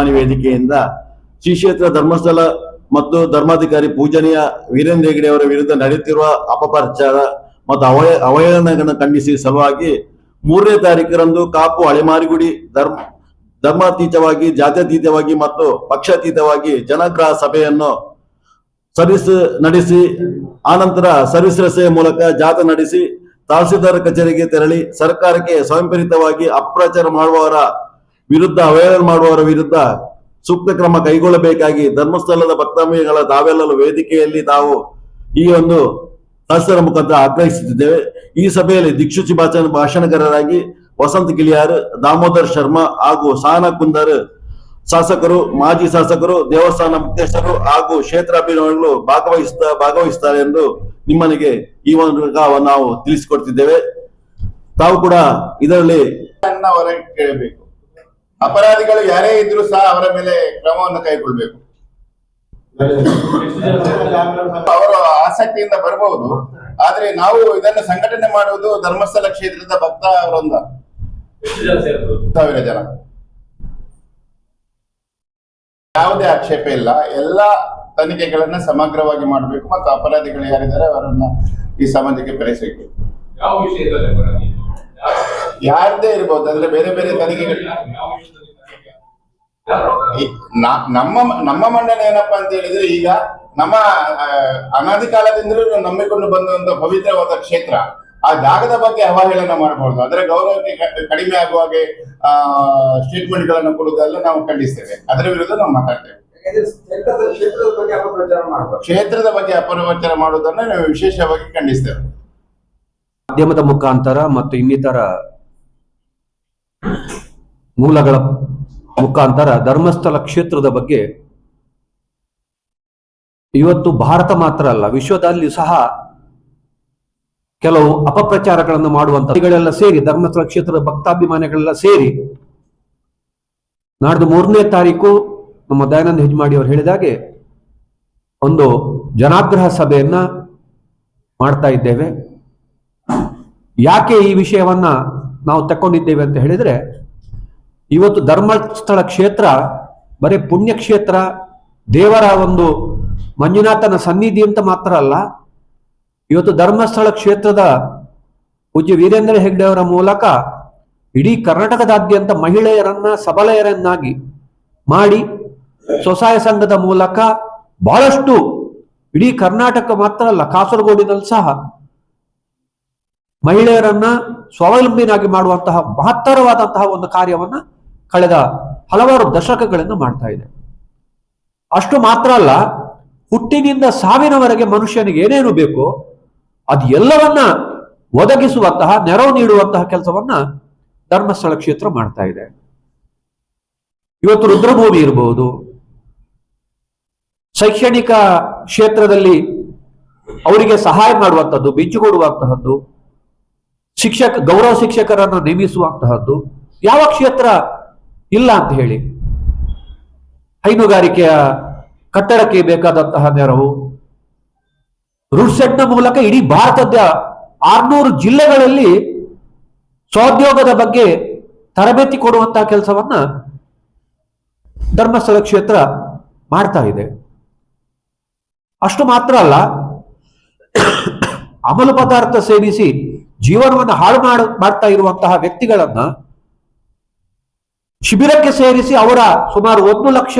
ಅಭಿಮಾನಿ ವೇದಿಕೆಯಿಂದ ಶ್ರೀ ಕ್ಷೇತ್ರ ಧರ್ಮಸ್ಥಳ ಮತ್ತು ಧರ್ಮಾಧಿಕಾರಿ ಪೂಜನೀಯ ವೀರೇಂದ್ರ ಹೆಗಡೆ ಅವರ ವಿರುದ್ಧ ನಡೆಯುತ್ತಿರುವ ಅಪಪ್ರಚಾರ ಮತ್ತು ಅವಯ ಅವಹೇಳನಗಳನ್ನು ಖಂಡಿಸಿ ಸಲುವಾಗಿ ಮೂರನೇ ತಾರೀಕರಂದು ಕಾಪು ಹಳೆಮಾರಿಗುಡಿ ಧರ್ಮ, ಧರ್ಮಾತೀತವಾಗಿ, ಜಾತ್ಯತೀತವಾಗಿ ಮತ್ತು ಪಕ್ಷಾತೀತವಾಗಿ ಜನಗ್ರಹ ಸಭೆಯನ್ನು ಸರ್ವಿಸ್ ನಡೆಸಿ ಆನಂತರ ಸರ್ವಿಸ್ ರಸ್ತೆಯ ಮೂಲಕ ಜಾಥಾ ನಡೆಸಿ ತಹಸೀಲ್ದಾರ್ ಕಚೇರಿಗೆ ತೆರಳಿ ಸರ್ಕಾರಕ್ಕೆ ಸ್ವಯಂಪ್ರೇರಿತವಾಗಿ ಅಪ್ರಚಾರ ಮಾಡುವವರ ವಿರುದ್ಧ ಅವಹೇಳನ ಮಾಡುವವರ ವಿರುದ್ಧ ಸೂಕ್ತ ಕ್ರಮ ಕೈಗೊಳ್ಳಬೇಕಾಗಿ ಧರ್ಮಸ್ಥಳದ ಭಕ್ತಾಮಿಗಳ ತಾವೆಲ್ಲರೂ ವೇದಿಕೆಯಲ್ಲಿ ತಾವು ಈ ಒಂದು ಸದಸ್ಯರ ಮುಖಾಂತರ ಆಗ್ರಹಿಸುತ್ತಿದ್ದೇವೆ. ಈ ಸಭೆಯಲ್ಲಿ ದಿಕ್ಷುಚಿ ಭಾಷಣ ಭಾಷಣಕಾರರಾಗಿ ವಸಂತ್ ಕಿಳಿಯಾರ್, ದಾಮೋದರ್ ಶರ್ಮಾ ಹಾಗೂ ಸಾನ ಕುಂದರ್ ಶಾಸಕರು, ಮಾಜಿ ಶಾಸಕರು, ದೇವಸ್ಥಾನ ಮುಖ್ಯಸ್ಥರು ಹಾಗೂ ಕ್ಷೇತ್ರಾಭಿಮಾನಿಗಳು ಭಾಗವಹಿಸ್ತಾ ಭಾಗವಹಿಸ್ತಾರೆ ಎಂದು ನಿಮ್ಮನಿಗೆ ಈ ಒಂದು ನಾವು ತಿಳಿಸಿಕೊಡ್ತಿದ್ದೇವೆ. ತಾವು ಕೂಡ ಇದರಲ್ಲಿ ಕೇಳಬೇಕು. ಅಪರಾಧಿಗಳು ಯಾರೇ ಇದ್ರು ಸಹ ಅವರ ಮೇಲೆ ಕ್ರಮವನ್ನು ಕೈಗೊಳ್ಬೇಕು ಅವರು ಆಸಕ್ತಿಯಿಂದ ಬರಬಹುದು. ಆದ್ರೆ ನಾವು ಇದನ್ನು ಸಂಘಟನೆ ಮಾಡುವುದು ಧರ್ಮಸ್ಥಳ ಕ್ಷೇತ್ರದ ಭಕ್ತ ವೃಂದ. ಸಾವಿರ ಜನ. ಯಾವುದೇ ಆಕ್ಷೇಪ ಇಲ್ಲ. ಎಲ್ಲ ತನಿಖೆಗಳನ್ನ ಸಮಗ್ರವಾಗಿ ಮಾಡಬೇಕು ಮತ್ತು ಅಪರಾಧಿಗಳು ಯಾರಿದ್ದಾರೆ ಅವರನ್ನ ಈ ಸಮಾಜಕ್ಕೆ ಬೆರೆಸಬೇಕು ಯಾವ ವಿಷಯದಲ್ಲಿ ಅಪರಾಧಿ? ಯಾರದೇ ಇರ್ಬೋದು. ಅಂದ್ರೆ ಬೇರೆ ಬೇರೆ ತನಿಖೆಗಳು ಯಾವ ವಿಷಯದಲ್ಲಿ ತನಿಖೆ? ಯಾರು? ಈ ನ- ನಮ್ಮ ನಮ್ಮ ಮಂಡನೆ ಏನಪ್ಪಾ ಅಂತ ಹೇಳಿದ್ರೆ ಈಗ ನಮ್ಮ ಅನಾದಿ ಕಾಲದಿಂದಲೂ ನಂಬಿಕೊಂಡು ಬಂದಂತ ಪವಿತ್ರವಾದ ಕ್ಷೇತ್ರ. ಆ ಜಾಗದ ಬಗ್ಗೆ ಅವಹೇಳನ ಮಾಡಬಹುದು ಅದರ ಗೌರವಕ್ಕೆ ಕಡಿಮೆ ಆಗುವ ಹಾಗೆ ಆ ಸ್ಟೇಟ್ಮೆಂಟ್ಗಳನ್ನು ಕೊಡುವುದೆಲ್ಲ ನಾವು ಖಂಡಿಸ್ತೇವೆ. ಅದರ ವಿರುದ್ಧ ನಾವು ಮಾತಾಡ್ತೇವೆ. ಕ್ಷೇತ್ರದ ಬಗ್ಗೆ ಅಪಪ್ರಚಾರ ಮಾಡುವುದನ್ನು ನಾವು ವಿಶೇಷವಾಗಿ ಖಂಡಿಸ್ತೇವೆ. ಮಾಧ್ಯಮದ ಮುಖಾಂತರ ಮತ್ತು ಇನ್ನಿತರ ಮೂಲಗಳ ಮುಖಾಂತರ ಧರ್ಮಸ್ಥಳ ಕ್ಷೇತ್ರದ ಬಗ್ಗೆ ಇವತ್ತು ಭಾರತ ಮಾತ್ರ ಅಲ್ಲ ವಿಶ್ವದಲ್ಲಿ ಸಹ ಕೆಲವು ಅಪಪ್ರಚಾರಗಳನ್ನು ಮಾಡುವಂತಹಗಳೆಲ್ಲ ಸೇರಿ, ಧರ್ಮಸ್ಥಳ ಕ್ಷೇತ್ರದ ಭಕ್ತಾಭಿಮಾನಿಗಳೆಲ್ಲ ಸೇರಿ, ನಾಡ್ದು ಮೂರನೇ ತಾರೀಕು ನಮ್ಮ ದಯಾನಂದ ಹೆಜ್ಮಾಡಿ ಅವರು ಹೇಳಿದಾಗೆ ಒಂದು ಜನಾಗ್ರಹ ಸಭೆಯನ್ನ ಮಾಡ್ತಾ ಇದ್ದೇವೆ. ಯಾಕೆ ಈ ವಿಷಯವನ್ನ ನಾವು ತಕೊಂಡಿದ್ದೇವೆ ಅಂತ ಹೇಳಿದ್ರೆ ಇವತ್ತು ಧರ್ಮಸ್ಥಳ ಕ್ಷೇತ್ರ, ಬರೀ ಪುಣ್ಯ ಕ್ಷೇತ್ರ ದೇವರ ಒಂದು ಮಂಜುನಾಥನ ಸನ್ನಿಧಿ ಅಂತ ಮಾತ್ರ ಅಲ್ಲ, ಇವತ್ತು ಧರ್ಮಸ್ಥಳ ಕ್ಷೇತ್ರದ ಪೂಜ್ಯ ವೀರೇಂದ್ರ ಹೆಗ್ಡೆ ಅವರ ಮೂಲಕ ಇಡೀ ಕರ್ನಾಟಕದಾದ್ಯಂತ ಮಹಿಳೆಯರನ್ನ ಸಬಲೆಯರನ್ನಾಗಿ ಮಾಡಿ ಸ್ವಸಹಾಯ ಸಂಘದ ಮೂಲಕ ಬಹಳಷ್ಟು ಇಡೀ ಕರ್ನಾಟಕ ಮಾತ್ರ ಅಲ್ಲ ಕಾಸರಗೋಡಿನಲ್ಲಿ ಸಹ ಮಹಿಳೆಯರನ್ನ ಸ್ವಾವಲಂಬಿನಾಗಿ ಮಾಡುವಂತಹ ಮಹತ್ತರವಾದಂತಹ ಒಂದು ಕಾರ್ಯವನ್ನ ಕಳೆದ ಹಲವಾರು ದಶಕಗಳಿಂದ ಮಾಡ್ತಾ ಇದೆ. ಅಷ್ಟು ಮಾತ್ರ ಅಲ್ಲ, ಹುಟ್ಟಿನಿಂದ ಸಾವಿನವರೆಗೆ ಮನುಷ್ಯನಿಗೆ ಏನೇನು ಬೇಕೋ ಅದು ಎಲ್ಲವನ್ನ ಒದಗಿಸುವಂತಹ, ನೆರವು ನೀಡುವಂತಹ ಕೆಲಸವನ್ನ ಧರ್ಮಸ್ಥಳ ಕ್ಷೇತ್ರ ಮಾಡ್ತಾ ಇದೆ. ಇವತ್ತು ರುದ್ರಭೂಮಿ ಇರಬಹುದು ಶೈಕ್ಷಣಿಕ ಕ್ಷೇತ್ರದಲ್ಲಿ ಅವರಿಗೆ ಸಹಾಯ ಮಾಡುವಂತಹದ್ದು ಬಿಂಚುಗೊಡುವಂತಹದ್ದು ಶಿಕ್ಷಕ, ಗೌರವ ಶಿಕ್ಷಕರನ್ನು ನೇಮಿಸುವಂತಹದ್ದು, ಯಾವ ಕ್ಷೇತ್ರ ಇಲ್ಲ ಅಂತ ಹೇಳಿ. ಹೈನುಗಾರಿಕೆಯ ಕಟ್ಟಡಕ್ಕೆ ಬೇಕಾದಂತಹ ನೆರವು, ರುಡ್ಸೆಟ್ನ ಮೂಲಕ ಇಡೀ ಭಾರತದ ಆರ್ನೂರು ಜಿಲ್ಲೆಗಳಲ್ಲಿ ಸ್ವೋದ್ಯೋಗದ ಬಗ್ಗೆ ತರಬೇತಿ ಕೊಡುವಂತಹ ಕೆಲಸವನ್ನ ಧರ್ಮಸ್ಥಳ ಕ್ಷೇತ್ರ ಮಾಡ್ತಾ ಇದೆ. ಅಷ್ಟು ಮಾತ್ರ ಅಲ್ಲ, ಅಮಲು ಪದಾರ್ಥ ಸೇವಿಸಿ ಜೀವನವನ್ನು ಹಾಳು ಮಾಡ, ಮಾಡ್ತಾ ಇರುವಂತಹ ವ್ಯಕ್ತಿಗಳನ್ನ ಶಿಬಿರಕ್ಕೆ ಸೇರಿಸಿ ಅವರ ಸುಮಾರು ಒಂದು ಲಕ್ಷ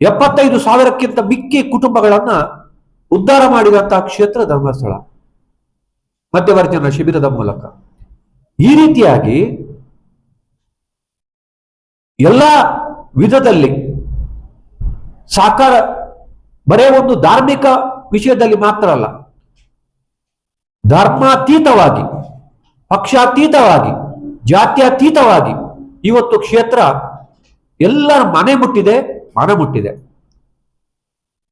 ಎಪ್ಪತ್ತೈದು ಸಾವಿರಕ್ಕಿಂತ ಮಿಕ್ಕಿ ಕುಟುಂಬಗಳನ್ನ ಉದ್ಧಾರ ಮಾಡಿದಂತಹ ಕ್ಷೇತ್ರ ಧರ್ಮಸ್ಥಳ ಮಧ್ಯವರ್ತಿನ ಶಿಬಿರದ ಮೂಲಕ. ಈ ರೀತಿಯಾಗಿ ಎಲ್ಲ ವಿಧದಲ್ಲಿ ಸಾಕಾರ, ಬರೇ ಒಂದು ಧಾರ್ಮಿಕ ವಿಷಯದಲ್ಲಿ ಮಾತ್ರ ಅಲ್ಲ, ಧರ್ಮಾತೀತವಾಗಿ, ಪಕ್ಷಾತೀತವಾಗಿ, ಜಾತ್ಯತೀತವಾಗಿ ಇವತ್ತು ಕ್ಷೇತ್ರ ಎಲ್ಲರ ಮನೆ ಮುಟ್ಟಿದೆ ಮನೆ ಮುಟ್ಟಿದೆ.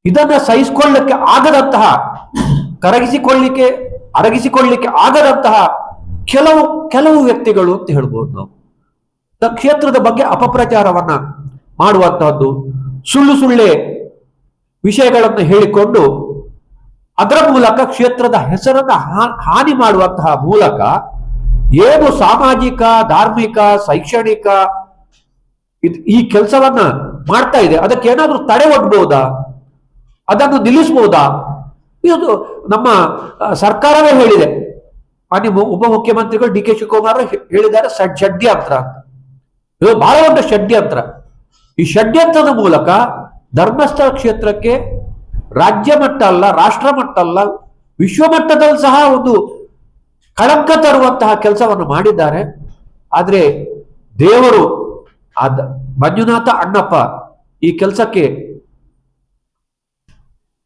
ಇದನ್ನ ಸಹಿಸಿಕೊಳ್ಳಕ್ಕೆ ಆಗದಂತಹ, ಕರಗಿಸಿಕೊಳ್ಳಿಕ್ಕೆ, ಅರಗಿಸಿಕೊಳ್ಳಿಕ್ಕೆ ಆಗದಂತಹ ಕೆಲವು ಕೆಲವು ವ್ಯಕ್ತಿಗಳು ಅಂತ ಹೇಳ್ಬೋದು ನಾವು. ಕ್ಷೇತ್ರದ ಬಗ್ಗೆ ಅಪಪ್ರಚಾರವನ್ನ ಮಾಡುವಂತಹದ್ದು, ಸುಳ್ಳು ಸುಳ್ಳೆ ವಿಷಯಗಳನ್ನು ಹೇಳಿಕೊಂಡು ಅದರ ಮೂಲಕ ಕ್ಷೇತ್ರದ ಹೆಸರನ್ನ ಹಾನಿ ಮಾಡುವಂತಹ ಮೂಲಕ ಏನು ಸಾಮಾಜಿಕ, ಧಾರ್ಮಿಕ, ಶೈಕ್ಷಣಿಕ ಈ ಕೆಲಸವನ್ನ ಮಾಡ್ತಾ ಇದೆ. ಅದಕ್ಕೆ ಏನಾದ್ರೂ ತಡೆ ಒಡ್ಬಹುದಾ ಅದನ್ನು ನಿಲ್ಲಿಸಬಹುದಾ ಇದು ನಮ್ಮ ಸರ್ಕಾರವೇ ಹೇಳಿದೆ. ಮಾನ್ಯ ಉಪ ಉಪಮುಖ್ಯಮಂತ್ರಿಗಳು ಡಿ ಕೆ ಶಿವಕುಮಾರ್ ಹೇಳಿದ್ದಾರೆ, ಷಡ್- ಷಡ್ಯಂತ್ರ ಇದು ಬಹಳ ದೊಡ್ಡ ಷಡ್ಯಂತ್ರ ಈ ಷಡ್ಯಂತ್ರದ ಮೂಲಕ ಧರ್ಮಸ್ಥಳ ಕ್ಷೇತ್ರಕ್ಕೆ ರಾಜ್ಯ ಮಟ್ಟ ಅಲ್ಲ, ರಾಷ್ಟ್ರ ಮಟ್ಟ ಅಲ್ಲ, ವಿಶ್ವ ಮಟ್ಟದಲ್ಲಿ ಸಹ ಒಂದು ಕಳಂಕ ತರುವಂತಹ ಕೆಲಸವನ್ನು ಮಾಡಿದ್ದಾರೆ. ಆದರೆ ದೇವರು ಅದ ಮಂಜುನಾಥ ಅಣ್ಣಪ್ಪ ಈ ಕೆಲಸಕ್ಕೆ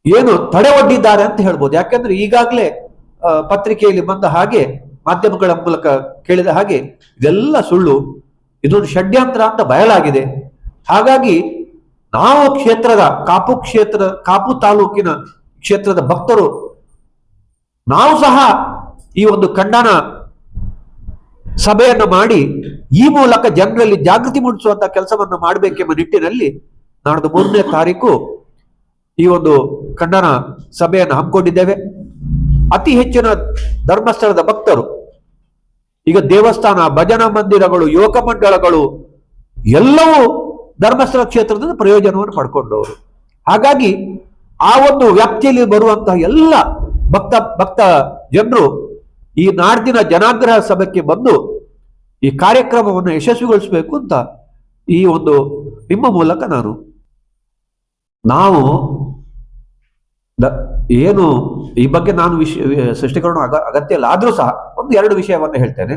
ಏನು ತಡೆ ಒಡ್ಡಿದ್ದಾರೆ ಅಂತ ಹೇಳ್ಬೋದು. ಯಾಕಂದ್ರೆ ಈಗಾಗಲೇ ಪತ್ರಿಕೆಯಲ್ಲಿ ಬಂದ ಹಾಗೆ, ಮಾಧ್ಯಮಗಳ ಮೂಲಕ ಕೇಳಿದ ಹಾಗೆ, ಇದೆಲ್ಲ ಸುಳ್ಳು, ಇದೊಂದು ಷಡ್ಯಂತ್ರ ಅಂತ ಬಯಲಾಗಿದೆ. ಹಾಗಾಗಿ ನಾವು ಕ್ಷೇತ್ರದ, ಕಾಪು ಕ್ಷೇತ್ರ ಕಾಪು ತಾಲೂಕಿನ ಕ್ಷೇತ್ರದ ಭಕ್ತರು, ನಾವು ಸಹ ಈ ಒಂದು ಖಂಡನ ಸಭೆಯನ್ನು ಮಾಡಿ ಈ ಮೂಲಕ ಜನರಲ್ಲಿ ಜಾಗೃತಿ ಮೂಡಿಸುವಂತಹ ಕೆಲಸವನ್ನು ಮಾಡಬೇಕೆಂಬ ನಿಟ್ಟಿನಲ್ಲಿ ನಾಡ್ದು ಮೂರನೇ ತಾರೀಕು ಈ ಒಂದು ಖಂಡನ ಸಭೆಯನ್ನು ಹಮ್ಮಿಕೊಂಡಿದ್ದೇವೆ. ಅತಿ ಹೆಚ್ಚಿನ ಧರ್ಮಸ್ಥಳದ ಭಕ್ತರು, ಈಗ ದೇವಸ್ಥಾನ, ಭಜನಾ ಮಂದಿರಗಳು ಯುವಕ ಮಂಡಳಗಳು, ಎಲ್ಲವೂ ಧರ್ಮಸ್ಥಳ ಕ್ಷೇತ್ರದಿಂದ ಪ್ರಯೋಜನವನ್ನು ಪಡ್ಕೊಂಡವರು. ಹಾಗಾಗಿ ಆ ಒಂದು ವ್ಯಾಪ್ತಿಯಲ್ಲಿ ಬರುವಂತಹ ಎಲ್ಲ ಭಕ್ತ ಭಕ್ತ ಜನರು ಈ ನಾಡ್ದಿನ ಜನಾಗ್ರಹ ಸಭೆಗೆ ಬಂದು ಈ ಕಾರ್ಯಕ್ರಮವನ್ನು ಯಶಸ್ವಿಗೊಳಿಸಬೇಕು ಅಂತ ಈ ಒಂದು ನಿಮ್ಮ ಮೂಲಕ ನಾನು ನಾವು ಏನು ಈ ಬಗ್ಗೆ ನಾನು ವಿಷಯ ಸೃಷ್ಟಿಕರಣ ಅಗ ಅಗತ್ಯ ಇಲ್ಲ. ಆದರೂ ಸಹ ಒಂದು ಎರಡು ವಿಷಯವನ್ನು ಹೇಳ್ತೇನೆ.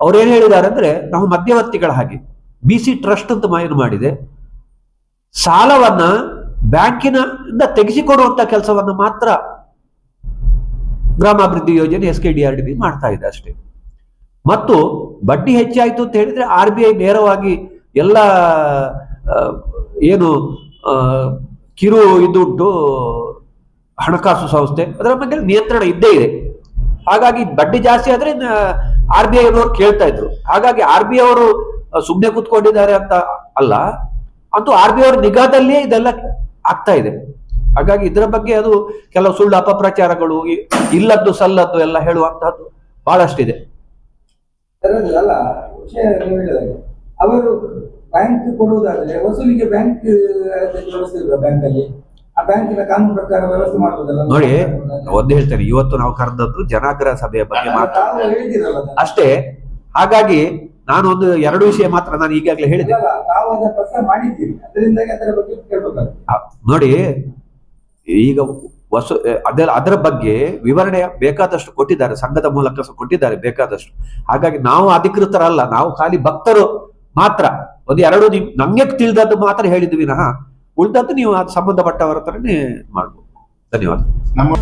ಅವ್ರು ಏನು ಹೇಳಿದ್ದಾರೆ ಅಂದ್ರೆ ನಾವು ಮಧ್ಯವರ್ತಿಗಳ ಹಾಗೆ ಬಿ ಸಿ ಟ್ರಸ್ಟ್ ಅಂತ ಏನು ಮಾಡಿದೆ. ಸಾಲವನ್ನ ಬ್ಯಾಂಕಿನಿಂದ ತೆಗೆಸಿಕೊಡುವಂತ ಕೆಲಸವನ್ನು ಮಾತ್ರ ಗ್ರಾಮಾಭಿವೃದ್ಧಿ ಯೋಜನೆ S K D R D B ಮಾಡ್ತಾ ಇದೆ ಅಷ್ಟೇ. ಮತ್ತು ಬಡ್ಡಿ ಹೆಚ್ಚಾಯಿತು ಅಂತ ಹೇಳಿದ್ರೆ ಆರ್ ಬಿ ಐ ನೇರವಾಗಿ ಎಲ್ಲ ಏನು ಕಿರು ಇದುಂಟು, ಹಣಕಾಸು ಸಂಸ್ಥೆ, ಅದರ ಬಗ್ಗೆ ನಿಯಂತ್ರಣ ಇದ್ದೇ ಇದೆ. ಹಾಗಾಗಿ ಬಡ್ಡಿ ಜಾಸ್ತಿ ಆದ್ರೆ ಆರ್ ಬಿ ಐ ಅವರು ಕೇಳ್ತಾ ಇದ್ರು. ಹಾಗಾಗಿ ಆರ್ ಬಿ ಐ ಅವರು ಸುಮ್ಮನೆ ಕೂತ್ಕೊಂಡಿದ್ದಾರೆ ಅಂತ ಅಲ್ಲ, ಅಂತೂ ಆರ್ ಬಿ ಐ ಅವರ ನಿಗಾದಲ್ಲಿಯೇ ಇದೆಲ್ಲ ಆಗ್ತಾ ಇದೆ. ಹಾಗಾಗಿ ಇದರ ಬಗ್ಗೆ ಅದು ಕೆಲವು ಸುಳ್ಳು ಅಪಪ್ರಚಾರಗಳು ಇಲ್ಲದ್ದು ಸಲ್ಲದ್ದು ಎಲ್ಲ ಹೇಳುವಂತಹದ್ದು ಬಹಳಷ್ಟಿದೆ. ಅವರು ಬ್ಯಾಂಕ್ ಕೊಡುವುದಾದ್ರೆ ವಸೂಲಿಗೆ ಬ್ಯಾಂಕ್ ವ್ಯವಸ್ಥೆ ಇಲ್ಲ ಬ್ಯಾಂಕ್ ಅಲ್ಲಿ ಆ ಬ್ಯಾಂಕಿನ ಕಾನೂನು ಪ್ರಕಾರ ವ್ಯವಸ್ಥೆ ಮಾಡಬಹುದಲ್ಲ ನೋಡಿ ಒಂದು ಹೇಳ್ತಾರೆ ಇವತ್ತು ನಾವು ಕರೆದದ್ದು ಜನಾಗ್ರಹ ಸಭೆಯ ಬಗ್ಗೆ ಮಾತ್ರ. ಅಷ್ಟೇ ಹಾಗಾಗಿ ನಾನು ಒಂದು ಎರಡು ವಿಷಯ ಮಾತ್ರ ನಾನು ಈಗಾಗಲೇ ಹೇಳಿದೆ ನೋಡಿ ಈಗ ವಸ ಅದೆಲ್ಲ, ಅದರ ಬಗ್ಗೆ ವಿವರಣೆ ಬೇಕಾದಷ್ಟು ಕೊಟ್ಟಿದ್ದಾರೆ, ಸಂಘದ ಮೂಲಕ ಕೊಟ್ಟಿದ್ದಾರೆ ಬೇಕಾದಷ್ಟು. ಹಾಗಾಗಿ ನಾವು ಅಧಿಕೃತರಲ್ಲ, ನಾವು ಖಾಲಿ ಭಕ್ತರು ಮಾತ್ರ. ಒಂದು ಎರಡು ನಿಮ್ ನಮಗೆ ತಿಳಿದದ್ದು ಮಾತ್ರ ಹೇಳಿದ್ವಿ ನಾ ಉಳಿದದ್ದು ನೀವು ಅದು ಸಂಬಂಧಪಟ್ಟವರ ಹತ್ರನೇ ಮಾಡ್ಬೋದು. ಧನ್ಯವಾದ. ನಮ್ಮ